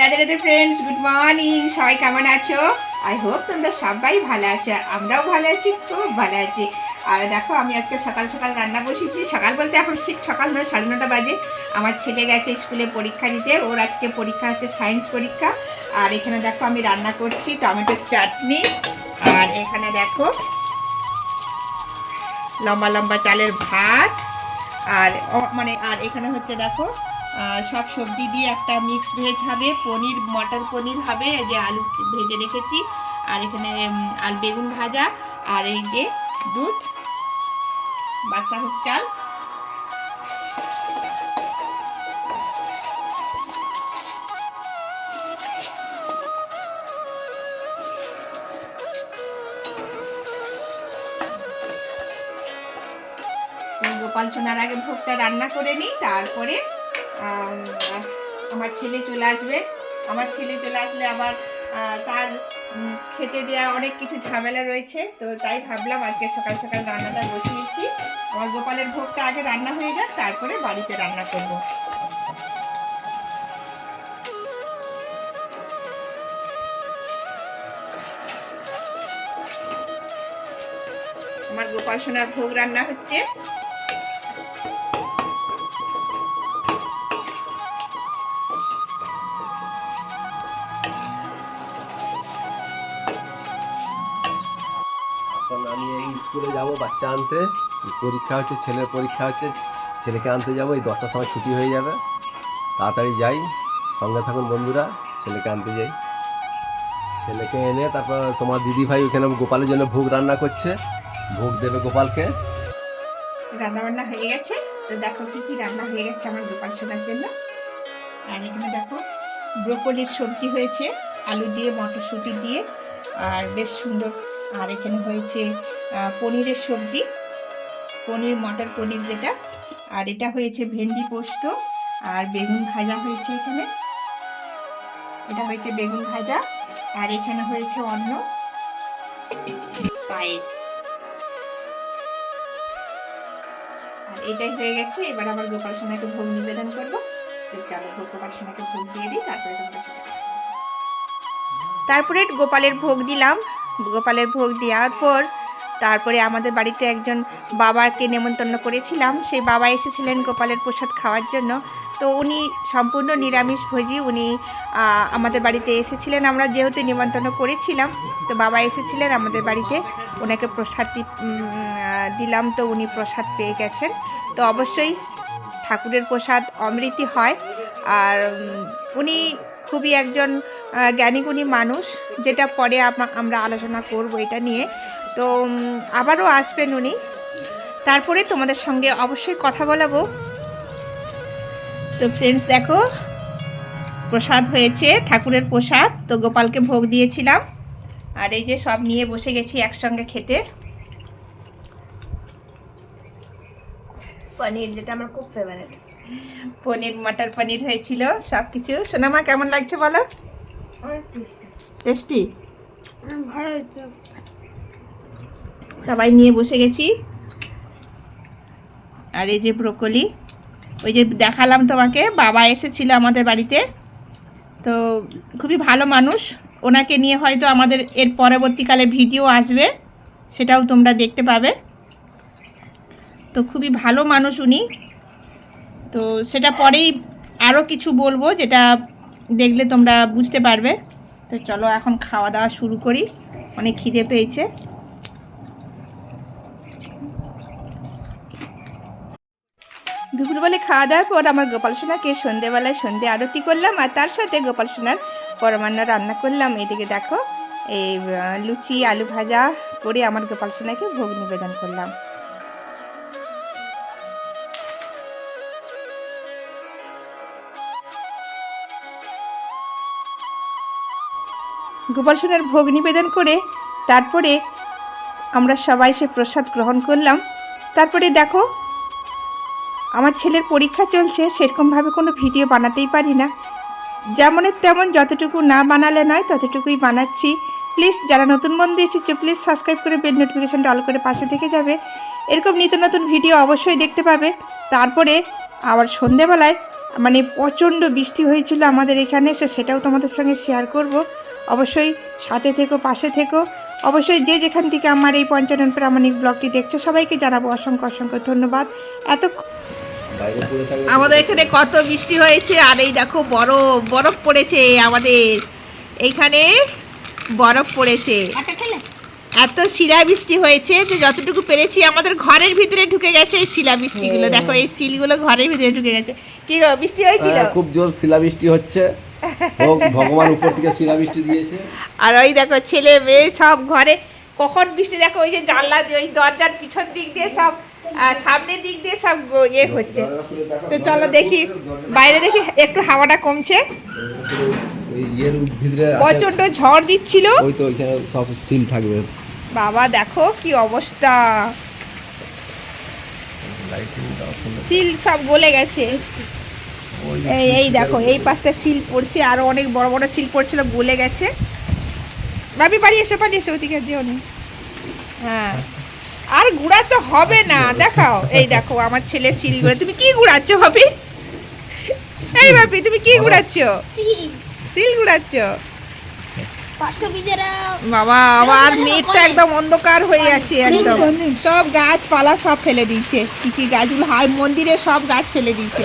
Radhe Radhe friends good morning সবাই কেমন আছো? আই হোপ তোমরা সবাই ভালো আছো আর আমরাও ভালো আছি, খুব ভালো আছি। আর দেখো, আমি আজকে সকাল সকাল রান্না বসেছি। সকাল বলতে এখন ঠিক সকাল নয় সাড়ে নটা বাজে। আমার ছেলে গেছে স্কুলে পরীক্ষা দিতে। ওর আজকে পরীক্ষা হচ্ছে সায়েন্স পরীক্ষা। আর এখানে দেখো, আমি রান্না করছি টমেটোর চাটনি। আর এখানে দেখো, লম্বা লম্বা চালের ভাত। আর মানে আর এখানে হচ্ছে দেখো সব সবজি দিয়ে একটা মিক্স ভেজ হবে, পনির, মটর পনির হবে, এই যে আলু ভেজে রেখেছি, আর এখানে আল বেগুন ভাজা, আর এই যে দুধ, বাদশাহ চাল। গোপাল সোনার আগে ভোগটা রান্না করে নিই, তারপরে আমার ছেলে চলে আসবে। আমার ছেলে চলে আসলে আবার তার খেতে দেওয়া অনেক কিছু ঝামেলা রয়েছে। তো তাই ভাবলাম আজকে সকাল সকাল রান্নাটা বসিয়েছি আমার গোপালের ভোগটা আগে রান্না হয়ে যাক, তারপরে বাড়িতে রান্না করব। আমার গোপাল সোনার ভোগ রান্না হচ্ছে। এখন আমি এই স্কুলে যাব বাচ্চা আনতে। পরীক্ষা হচ্ছে, ছেলের পরীক্ষা হচ্ছে। ছেলেকে আনতে যাব, এই দশটার সময় ছুটি হয়ে যাবে। তাড়াতাড়ি যাই। সঙ্গে থাকুন বন্ধুরা, ছেলেকে আনতে যাই। ছেলেকে এনে তারপর তোমার দিদি ভাই ওখানে গোপালের জন্য ভোগ রান্না করছে। ভোগ দেবে গোপালকে। রান্না বান্না হয়ে গেছে। তো দেখো কি কি রান্না হয়ে গেছে আমার গোপাল সোনার জন্য। আর এখানে দেখো, ব্রোকলির সবজি হয়েছে, আলু দিয়ে, মটরশুঁটি দিয়ে। আর বেশ সুন্দর আর এখানে হয়েছে পনিরের সবজি। পনির, মটর পনির যেটা। আর এটা হয়েছে ভেন্ডি পোস্ত আর বেগুন ভাজা হয়েছে এখানে। এটা হয়েছে বেগুন ভাজা আর এখানে হয়েছে অন্ন। পায়েস। আর এটাই হয়ে গেছে। এবার আমার গোপাল সোনাকে ভোগ নিবেদন করব। তো চলো গোপাল সোনাকে ভোগ দিয়ে দিই, তারপরে তোমাদের তারপরে গোপালের ভোগ দিলাম। গোপালের ভোগ দেওয়ার পর তারপরে আমাদের বাড়িতে একজন বাবাকে নেমন্তন্ন করেছিলাম। সেই বাবা এসেছিলেন গোপালের প্রসাদ খাওয়ার জন্য। তো উনি সম্পূর্ণ নিরামিষ ভোজী। উনি আমাদের বাড়িতে এসেছিলেন। আমরা যেহেতু নিমন্ত্রণ করেছিলাম, তো বাবা এসেছিলেন আমাদের বাড়িতে। ওনাকে প্রসাদ দিলাম। তো উনি প্রসাদ পেয়ে গেছেন। তো অবশ্যই ঠাকুরের প্রসাদ অমৃতি হয়। আর উনি খুবই একজন জ্ঞানীগুণী মানুষ যেটা পরে আমা- আমরা আলোচনা করব এটা নিয়ে। তো আবারও আসবেন উনি। তারপরে তোমাদের সঙ্গে অবশ্যই কথা বলাবো। তো ফ্রেন্ডস দেখো প্রসাদ হয়েছে ঠাকুরের প্রসাদ। তো গোপালকে ভোগ দিয়েছিলাম। আর এই যে সব নিয়ে বসে গেছি একসঙ্গে খেতে। পনির যেটা আমার খুব ফেভারিট পনির মটর পনির হয়েছিল সব কিছু সোনামা কেমন লাগছে বলো? টেস্টি? সবাই নিয়ে বসে গেছি। আর এই যে ব্রোকলি ওই যে দেখালাম তোমাকে বাবা এসেছিল আমাদের বাড়িতে। তো খুবই ভালো মানুষ। ওনাকে নিয়ে হয়তো আমাদের এর পরবর্তীকালে ভিডিও আসবে সেটাও তোমরা দেখতে পাবে। তো খুবই ভালো মানুষ উনি। তো সেটা পরেই আরও কিছু বলব যেটা দেখলে তোমরা বুঝতে পারবে। তো চলো এখন খাওয়া দাওয়া শুরু করি। অনেক খিদে পেয়েছে। দুপুরবেলা খাওয়া দাওয়ার পর আমার গোপাল সোনাকে সন্ধেবেলায় সন্ধে আরতি করলাম আর তার সাথে গোপাল সোনার পরমান্ন রান্না করলাম। এদিকে দেখো, এই লুচি, আলু ভাজা করে আমার গোপাল সোনাকে ভোগ নিবেদন করলাম। গোপাল সোনার ভোগ নিবেদন করে তারপরে আমরা সবাই সে প্রসাদ গ্রহণ করলাম। তারপরে দেখো, আমার ছেলের পরীক্ষা চলছে, সেরকমভাবে কোনো ভিডিও বানাতেই পারি না। যেমনের তেমন যতটুকু না বানালে নয়, ততটুকুই বানাচ্ছি। প্লিজ যারা নতুন বন্ধু এসেছে প্লিজ সাবস্ক্রাইব করে বেল নোটিফিকেশনটা অল করে পাশে থেকে যাবে। এরকম নিত্য নতুন ভিডিও অবশ্যই দেখতে পাবে। তারপরে আবার সন্ধেবেলায় মানে প্রচণ্ড বৃষ্টি হয়েছিল আমাদের এখানে সেটাও তোমাদের সঙ্গে শেয়ার করব। অবশ্যই সাথে থেকো পাশে থেকো। অবশ্যই যে যেখান থেকে আমার এই পঞ্চানন প্রামাণিক ব্লগটি দেখছ সবাইকে জানাব অসংখ্য অসংখ্য ধন্যবাদ। এত আমাদের এখানে কত বৃষ্টি হয়েছে আর এই দেখো বরফ বরফ পড়েছে আমাদের। এইখানে বরফ পড়েছে। এত শিলা বৃষ্টি হয়েছে যে যতটুকু পেরেছি আমাদের ঘরের ভিতরে ঢুকে গেছে এই শিলা বৃষ্টিগুলো। দেখো এই শিলগুলো ঘরের ভিতরে ঢুকে গেছে। কি বৃষ্টি হয়েছিল? হ্যাঁ, খুব জোর শিলাবৃষ্টি হচ্ছে। হোক ভগবান উপর থেকে শিলাবৃষ্টি দিয়েছে। আর ওই দেখো ছেলে মেয়ে সব ঘরে কখন বৃষ্টি দেখো ওই যে জানলা দিয়ে ওই দরজার পিছন দিক দিয়ে সব সামনের দিক দিয়ে সব ইয়ে হচ্ছে। তো চলো দেখি বাইরে দেখি একটু হাওয়াটা কমছে। প্রচণ্ড ঝড় দিচ্ছিল। ওই তো ওইখানে সব সিল থাকবে। বাবা দেখো কি অবস্থা। সিল সব গলে গেছে। এই এই দেখো এই পাশটা সিল পড়ছে আরও অনেক বড় বড় সিল পড়ছিল গলে গেছে। ভাবি বাড়ি এসো পালিয়ে এসো ওদিকে যেও নি। হ্যাঁ। আর ঘুরা তো হবে না দেখাও। এই দেখো আমার ছেলে সিল ঘুরে তুমি কি ঘুরাচ্ছ ভাবি? এই ভাবি তুমি কি ঘুরাচ্ছ? সিল। গুড়াচ্ছ বাবা একদম অন্ধকার হয়ে আছে একদম। সব গাছপালা সব ফেলে দিয়েছে। কি কি গাছগুলো হাই মন্দিরে সব গাছ ফেলে দিয়েছে।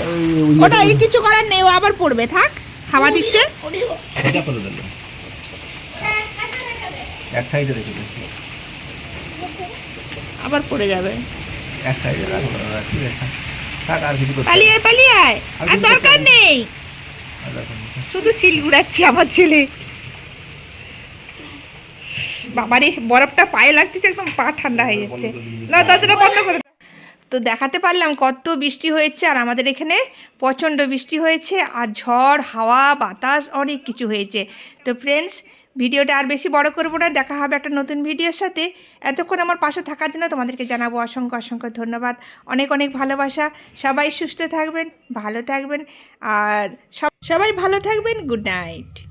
ওটা এই কিছু করার নেই ও আবার পড়বে। থাক হাওয়া দিচ্ছে। এটা করে দিল এক সাইডে রেখে আবার পড়ে যাবে। এক সাইডে রাখো রাখি রেখা থাক আর কিছু পালিয়ে পালিয়ে আয়। আর আর দরকার নেই। শুধু শিল ঘুরাচ্ছে আমার ছেলে। বাবারে বরফটা পায়ে লাগতেছে একদম পা ঠান্ডা হয়ে যাচ্ছে। না দরজাটা বন্ধ করে দাও। তো দেখাতে পারলাম কত বৃষ্টি হয়েছে আর আমাদের এখানে প্রচণ্ড বৃষ্টি হয়েছে আর ঝড় হাওয়া বাতাস অনেক কিছু হয়েছে। তো ফ্রেন্ডস ভিডিওটা আর বেশি বড় করব না দেখা হবে একটা নতুন ভিডিওর সাথে। এতক্ষণ আমার পাশে থাকার জন্য তোমাদেরকে জানাব অসংখ্য অসংখ্য ধন্যবাদ। অনেক অনেক ভালোবাসা। সবাই সুস্থ থাকবেন ভালো থাকবেন আর সব- সবাই ভালো থাকবেন গুড নাইট